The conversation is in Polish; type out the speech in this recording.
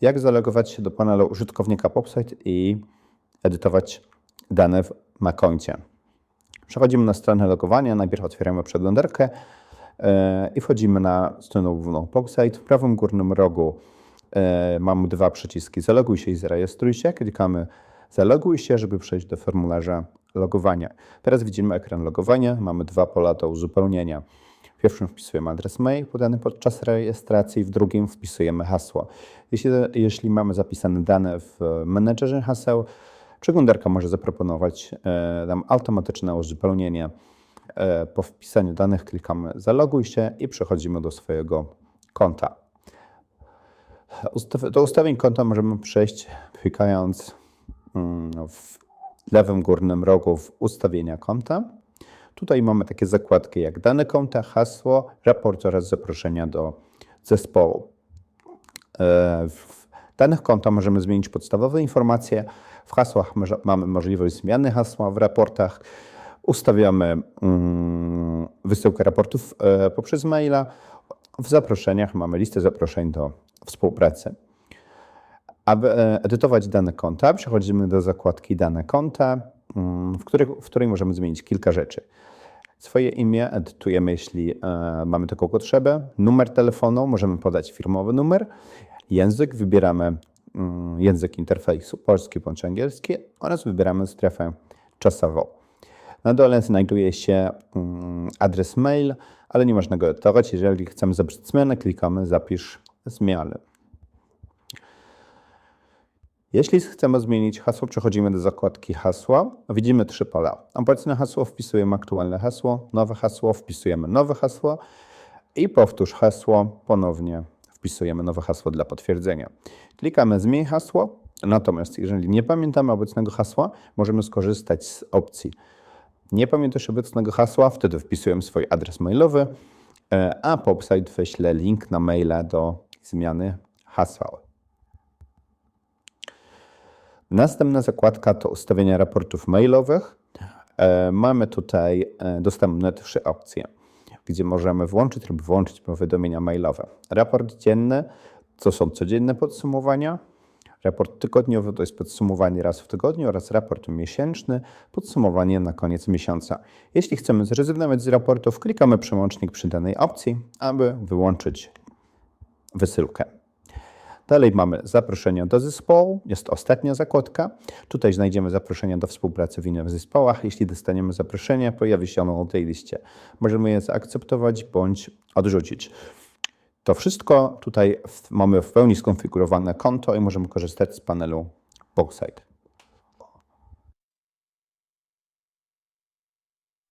jak zalogować się do panelu użytkownika PopSite i edytować dane w Makoncie. Przechodzimy na stronę logowania, najpierw otwieramy przeglądarkę e, i wchodzimy na stronę główną PopSite. W prawym górnym rogu e, mamy dwa przyciski zaloguj się i zarejestruj się. Klikamy zaloguj się, żeby przejść do formularza logowania. Teraz widzimy ekran logowania, mamy dwa pola do uzupełnienia. W pierwszym wpisujemy adres mail podany podczas rejestracji, w drugim wpisujemy hasło. Jeśli, jeśli mamy zapisane dane w menedżerze haseł, przeglądarka może zaproponować e, nam automatyczne uzupełnienie. E, po wpisaniu danych klikamy zaloguj się i przechodzimy do swojego konta. Do ustawień konta możemy przejść klikając mm, w lewym górnym rogu w ustawienia konta. Tutaj mamy takie zakładki jak dane konta, hasło, raport oraz zaproszenia do zespołu. E, W danych konta możemy zmienić podstawowe informacje. W hasłach mamy możliwość zmiany hasła, w raportach ustawiamy mm, wysyłkę raportów e, poprzez maila. W zaproszeniach mamy listę zaproszeń do współpracy. Aby e, edytować dane konta, przechodzimy do zakładki dane konta, mm, w której, w której możemy zmienić kilka rzeczy. Swoje imię edytujemy, jeśli e, mamy taką potrzebę. Numer telefonu, możemy podać firmowy numer. Język, wybieramy mm, język interfejsu, polski bądź angielski oraz wybieramy strefę czasową. Na dole znajduje się mm, adres mail, ale nie można go edytować. Jeżeli chcemy zapisać zmianę, klikamy zapisz zmiany. Jeśli chcemy zmienić hasło, przechodzimy do zakładki hasła. Widzimy trzy pola. Obecne hasło wpisujemy aktualne hasło, nowe hasło wpisujemy nowe hasło i powtórz hasło, ponownie wpisujemy nowe hasło dla potwierdzenia. Klikamy zmień hasło, natomiast jeżeli nie pamiętamy obecnego hasła, możemy skorzystać z opcji nie pamiętasz obecnego hasła, wtedy wpisujemy swój adres mailowy, e, a PopSite wyśle link na maila do zmiany hasła. Następna zakładka to ustawienia raportów mailowych. E, Mamy tutaj e, dostępne trzy opcje, gdzie możemy włączyć lub wyłączyć powiadomienia mailowe. Raport dzienny to są codzienne podsumowania. Raport tygodniowy to jest podsumowanie raz w tygodniu oraz raport miesięczny, podsumowanie na koniec miesiąca. Jeśli chcemy zrezygnować z raportów, klikamy przełącznik przy danej opcji, aby wyłączyć wysyłkę. Dalej mamy zaproszenia do zespołu, jest ostatnia zakładka. Tutaj znajdziemy zaproszenia do współpracy w innych zespołach. Jeśli dostaniemy zaproszenie, pojawi się ono na tej liście. Możemy je zaakceptować bądź odrzucić. To wszystko tutaj mamy w pełni skonfigurowane konto i możemy korzystać z panelu PopSite.